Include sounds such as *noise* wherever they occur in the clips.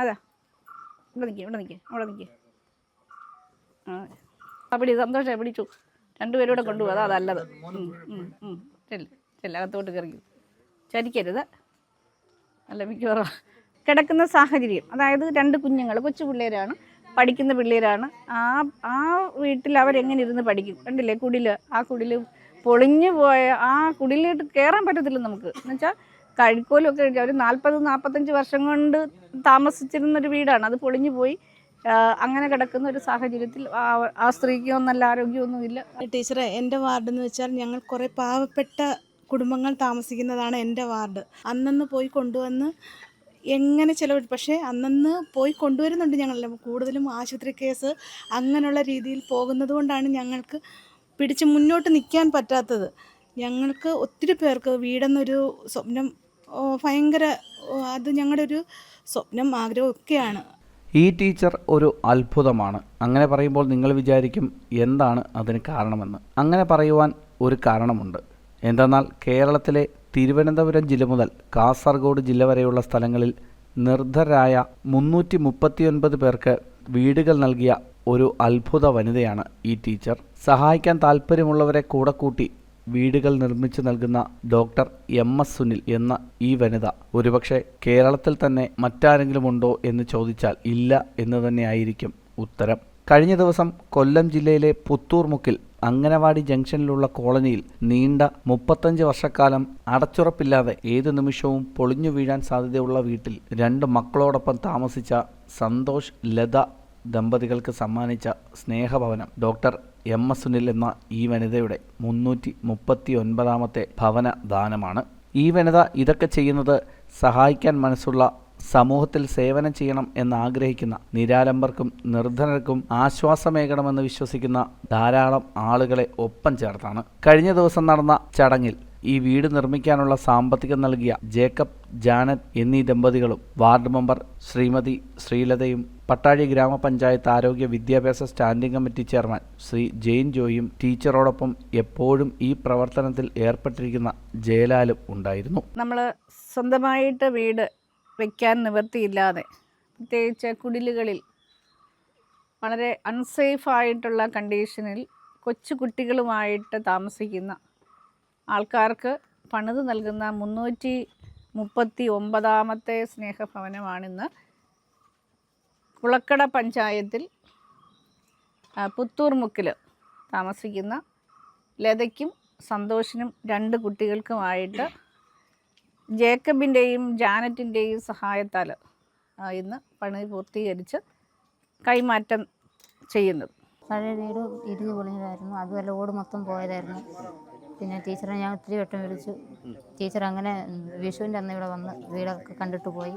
അതാ. ഇവിടെ നിൽക്കുക ഇവിടെ നിൽക്കുക അവിടെ നിൽക്കുക ആ പിടി സന്തോഷം പിടിച്ചു. രണ്ടുപേരും കൂടെ കൊണ്ടുപോകാം അതാ നല്ലത്. ചെല്ല് ചെല്ല് അകത്തോട്ട് കയറി ചരിക്കരുത്. അല്ല മിക്കവാറും കിടക്കുന്ന സാഹചര്യം. അതായത് രണ്ട് കുഞ്ഞുങ്ങൾ കൊച്ചു പിള്ളേരാണ് പഠിക്കുന്ന പിള്ളേരാണ്. ആ ആ വീട്ടിൽ അവരെങ്ങനെ ഇരുന്ന് പഠിക്കും? കണ്ടില്ലേ? കുടിൽ ആ കുടിൽ പൊളിഞ്ഞു പോയ ആ കുടിലിട്ട് കയറാൻ പറ്റത്തില്ല നമുക്ക്. എന്നുവെച്ചാൽ കഴിക്കോലൊക്കെ ഒരു നാൽപ്പത് നാൽപ്പത്തഞ്ച് വർഷം കൊണ്ട് താമസിച്ചിരുന്നൊരു വീടാണ്. അത് പൊളിഞ്ഞു പോയി. അങ്ങനെ കിടക്കുന്ന ഒരു സാഹചര്യത്തിൽ ആ- സ്ത്രീക്ക് നല്ല ആരോഗ്യമൊന്നുമില്ല ടീച്ചറെ എന്റെ വാർഡ് എന്ന് വെച്ചാൽ ഞങ്ങൾ കുറേ പാവപ്പെട്ട കുടുംബങ്ങൾ താമസിക്കുന്നതാണ് എന്റെ വാർഡ്. അന്നന്ന് പോയി കൊണ്ടുവന്ന് എങ്ങനെ ചിലവ് പക്ഷേ അന്നന്ന് പോയി കൊണ്ടുവരുന്നുണ്ട് ഞങ്ങൾ കൂടുതലും ആശുപത്രി കേസ് അങ്ങനെയുള്ള രീതിയിൽ പോകുന്നത് കൊണ്ടാണ് ഞങ്ങൾക്ക് പിടിച്ച് മുന്നോട്ട് നിൽക്കാൻ പറ്റാത്തത്. ഞങ്ങൾക്ക് ഒത്തിരി പേർക്ക് വീടെന്നൊരു സ്വപ്നം ഭയങ്കര അത് ഞങ്ങളുടെ ഒരു സ്വപ്നം ആഗ്രഹം ഒക്കെയാണ് ഈ ടീച്ചർ ഒരു അത്ഭുതമാണ്. അങ്ങനെ പറയുമ്പോൾ നിങ്ങൾ വിചാരിക്കും എന്താണ് അതിന് കാരണമെന്ന്. അങ്ങനെ പറയുവാൻ ഒരു കാരണമുണ്ട്. എന്തെന്നാൽ കേരളത്തിലെ തിരുവനന്തപുരം ജില്ല മുതൽ കാസർഗോഡ് ജില്ല വരെയുള്ള സ്ഥലങ്ങളിൽ നിർദ്ധരായ മുന്നൂറ്റി മുപ്പത്തിയൊൻപത് പേർക്ക് വീടുകൾ നൽകിയ ഒരു അത്ഭുത വനിതയാണ് ഈ ടീച്ചർ. സഹായിക്കാൻ താല്പര്യമുള്ളവരെ കൂടെ കൂട്ടി വീടുകൾ നിർമ്മിച്ചു നൽകുന്ന ഡോക്ടർ എം എസ് സുനിൽ എന്ന ഈ വനിത ഒരുപക്ഷെ കേരളത്തിൽ തന്നെ മറ്റാരെങ്കിലും ഉണ്ടോ എന്ന് ചോദിച്ചാൽ ഇല്ല എന്ന് തന്നെയായിരിക്കും ഉത്തരം. കഴിഞ്ഞ ദിവസം കൊല്ലം ജില്ലയിലെ പുത്തൂർമുക്കിൽ അങ്കനവാടി ജംഗ്ഷനിലുള്ള കോളനിയിൽ നീണ്ട മുപ്പത്തഞ്ച് വർഷക്കാലം അടച്ചുറപ്പില്ലാതെ ഏതു നിമിഷവും പൊളിഞ്ഞു വീഴാൻ സാധ്യതയുള്ള വീട്ടിൽ രണ്ട് മക്കളോടൊപ്പം താമസിച്ച സന്തോഷ് ലത ദമ്പതികൾക്ക് സമ്മാനിച്ച സ്നേഹഭവനം ഡോക്ടർ എം എസ് സുനിൽ എന്ന ഈ വനിതയുടെ മുന്നൂറ്റി മുപ്പത്തി ഒൻപതാമത്തെ ഭവന ദാനമാണ്. ഈ വനിത ഇതൊക്കെ ചെയ്യുന്നത് സഹായിക്കാൻ മനസ്സുള്ള സമൂഹത്തിൽ സേവനം ചെയ്യണം എന്ന് ആഗ്രഹിക്കുന്ന നിരാലംബർക്കും നിർധനർക്കും ആശ്വാസമേകണമെന്ന് വിശ്വസിക്കുന്ന ധാരാളം ആളുകളെ ഒപ്പം ചേർത്താണ്. കഴിഞ്ഞ ദിവസം നടന്ന ചടങ്ങിൽ ഈ വീട് നിർമ്മിക്കാനുള്ള സാമ്പത്തികം നൽകിയ ജേക്കബ് ജാനറ്റ് എന്നീ ദമ്പതികളും വാർഡ് മെമ്പർ ശ്രീമതി ശ്രീലതയും പട്ടാഴി ഗ്രാമപഞ്ചായത്ത് ആരോഗ്യ വിദ്യാഭ്യാസ standing committee chairman Sri Jain ജോയും ടീച്ചറോടൊപ്പം എപ്പോഴും ഈ പ്രവർത്തനത്തിൽ ഏർപ്പെട്ടിരിക്കുന്ന ജയലാലും ഉണ്ടായിരുന്നു. നമ്മൾ സ്വന്തമായിട്ട് വീട് വയ്ക്കാൻ നിവൃത്തിയില്ലാതെ പ്രത്യേകിച്ച് കുടിലുകളിൽ വളരെ അൺസേഫ് ആയിട്ടുള്ള കണ്ടീഷനിൽ കൊച്ചു കുട്ടികളുമായിട്ട് താമസിക്കുന്ന ആൾക്കാർക്ക് പണിത് നൽകുന്ന മുന്നൂറ്റി മുപ്പത്തി ഒമ്പതാമത്തെ സ്നേഹഭവനമാണിന്ന് കുളക്കട പഞ്ചായത്തിൽ പുത്തൂർമുക്കിൽ പുത്തൂർ മുക്കിൽ താമസിക്കുന്ന ലതയ്ക്കും സന്തോഷിനും രണ്ട് കുട്ടികൾക്കുമായിട്ട് ജേക്കബിന്റെയും ജാനറ്റിന്റെയും സഹായത്താൽ ഇന്ന് പണി പൂർത്തീകരിച്ച് കൈമാറ്റം ചെയ്യുന്നത്. പഴയ വീട് ഇടിഞ്ഞു പൊളിഞ്ഞതായിരുന്നു. അതുമല്ല ഓട് മൊത്തം പോയതായിരുന്നു. പിന്നെ ടീച്ചറെ ഞാൻ ഒത്തിരി വട്ടം വിളിച്ചു. ടീച്ചർ അങ്ങനെ വിഷുവിന്റെ അന്ന് ഇവിടെ വന്ന് വീടൊക്കെ കണ്ടിട്ട് പോയി.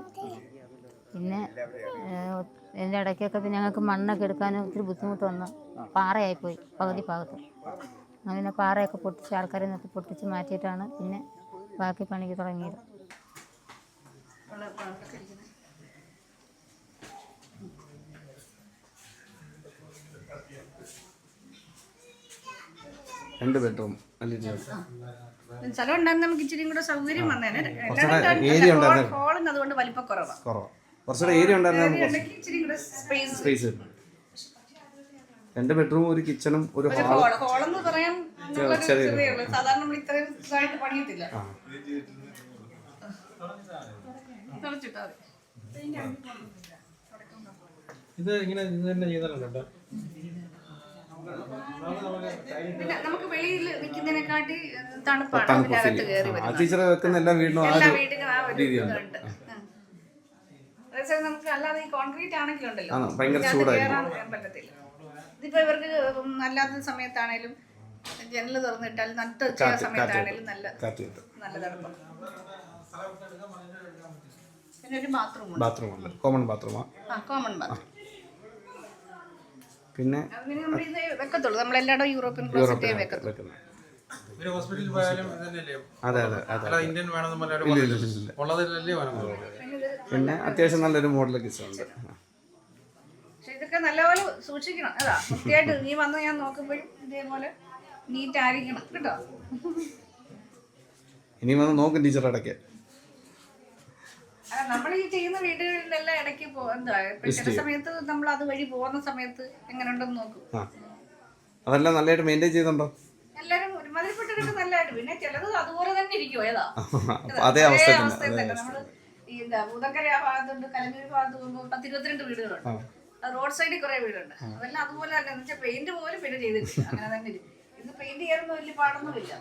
പിന്നെ ഇതിന്റെ ഇടയ്ക്കൊക്കെ പിന്നെ ഞങ്ങൾക്ക് മണ്ണൊക്കെ എടുക്കാനും ഒത്തിരി ബുദ്ധിമുട്ട് വന്നു പാറയായിപ്പോയി പകുതി ഭാഗത്ത്. അങ്ങനെ പാറയൊക്കെ പൊട്ടിച്ച് ആൾക്കാരെ നിർത്തി പൊട്ടിച്ച് മാറ്റിയിട്ടാണ് പിന്നെ ബാക്കി പണിക്ക് തുടങ്ങിയത്. രണ്ട് ബെഡ്റൂം അല്ലേ സ്ഥലം ഉണ്ടായിരുന്നു നമുക്ക് ഇച്ചിരി കൂടെ സൗകര്യം വന്നേനെ. ഏരിയ അതുകൊണ്ട് വലിപ്പക്കുറവാണ് കുറവാണ് കുറച്ചുകൂടെ ഏരിയ ഉണ്ടായിരുന്നു സ്പേസ് എന്റെ രണ്ട് ബെഡ്റൂം ഒരു കിച്ചണും ഒരു ഹാളും ചെറിയ സാധാരണ ഇത്രയും ഇതായിട്ട് പണിയത്തില്ല. ഇത് ഇങ്ങനെ ഇത് തന്നെ ചെയ്താലുണ്ട് നമുക്ക് വെളിയിൽ നിൽക്കുന്നതിനെക്കാട്ടി തണുപ്പാണ് തണുപ്പ് അതിനകത്ത് ഫീൽ കയറി വരുന്നത്. ടീച്ചർ വെക്കുന്ന എല്ലാ വീടിനും ആ രീതിയുണ്ട്. ഉം. നമുക്ക് അല്ലാതെ ഈ കോൺക്രീറ്റ് ആണെങ്കിലും ഉണ്ടല്ലോ. ആണോ, ഭയങ്കര ഇതിനകത്ത് കയറാൻ പറ്റത്തില്ല. ഇതിപ്പോ ഇവർക്ക് അല്ലാത്ത സമയത്താണേലും ജനൽ തുറന്നിട്ടാൽ നട്ട് വെച്ച കാറ്റ് സമയത്താണേലും നല്ല കാറ്റ് കിട്ടും. നല്ല തണുപ്പം. പിന്നെ ഒരു ബാത്റൂം ഉണ്ട് ബാത്റൂം ഉണ്ട് കോമൺ ബാത്റൂമാണ് ആ കോമൺ ബാത്റൂം. പിന്നെ നമ്മൾ ഇത് വെക്കത്തുള്ളൂ. നമ്മളെല്ലായിടും യൂറോപ്യൻ ക്ലോസറ്റേ വെക്കത്തുള്ളൂ. വെക്കുന്നത്. ഒരു ഹോസ്പിറ്റലിൽ പോയാലും അതെ അതെ അതെ അല്ല ഇന്ത്യൻ വേണമെന്നല്ലേ പറഞ്ഞാൽ ഇല്ല, ഇല്ല, ഇല്ല. ഉള്ളതിലല്ലേ വേണം പിന്നെ അത്യാവശ്യം നല്ലൊരു മോഡൽ കിസുണ്ട് പക്ഷെ ഇതൊക്കെ നല്ലപോലെ സൂക്ഷിക്കണം. അതാ വൃത്തിയായിട്ട് നീ വന്ന് ഞാൻ നോക്കുമ്പോഴും ഇതേപോലെ നീറ്റ് ആയിരിക്കണം കേട്ടോ? ഇനി വന്ന് നോക്കും ടീച്ചർ ഇടയ്ക്ക്. നമ്മൾ ഈ ചെയ്യുന്ന വീടുകളിലെല്ലാം ഇടയ്ക്ക് എന്താ ചില സമയത്ത് നമ്മൾ അത് വഴി പോകുന്ന സമയത്ത് എങ്ങനെ ഉണ്ടെന്ന് നോക്കും. അതെല്ലാം നല്ലതായിട്ട് മെയിന്റെയിൻ ചെയ്യുന്നുണ്ടോ എല്ലാരും ഒരുമാതിരിപ്പെട്ടിട്ട് നല്ലതായിട്ട്. പിന്നെ ചിലത് അതുപോലെ തന്നെ ഇരിക്കും ഏതാ? *laughs* അതേ അവസ്ഥ തന്നെ നമ്മൾ ഈ എന്താ പൂതക്കര ആ ഭാഗത്തുണ്ട് കലമീർ ഭാഗത്ത് പോകുമ്പോൾ പത്തിരുപത്തിരണ്ട് വീടുകളുണ്ട്. റോഡ് സൈഡിൽ കുറെ വീടുണ്ട്. അതെല്ലാം അതുപോലെ തന്നെ എന്ന് വെച്ചാൽ പെയിന്റ് പോലും പിന്നെ ചെയ്തിട്ടില്ല. അങ്ങനെ തന്നെ. ഇത് പെയിന്റ് ചെയ്യാനൊന്നും വലിയ പാടൊന്നുമില്ല.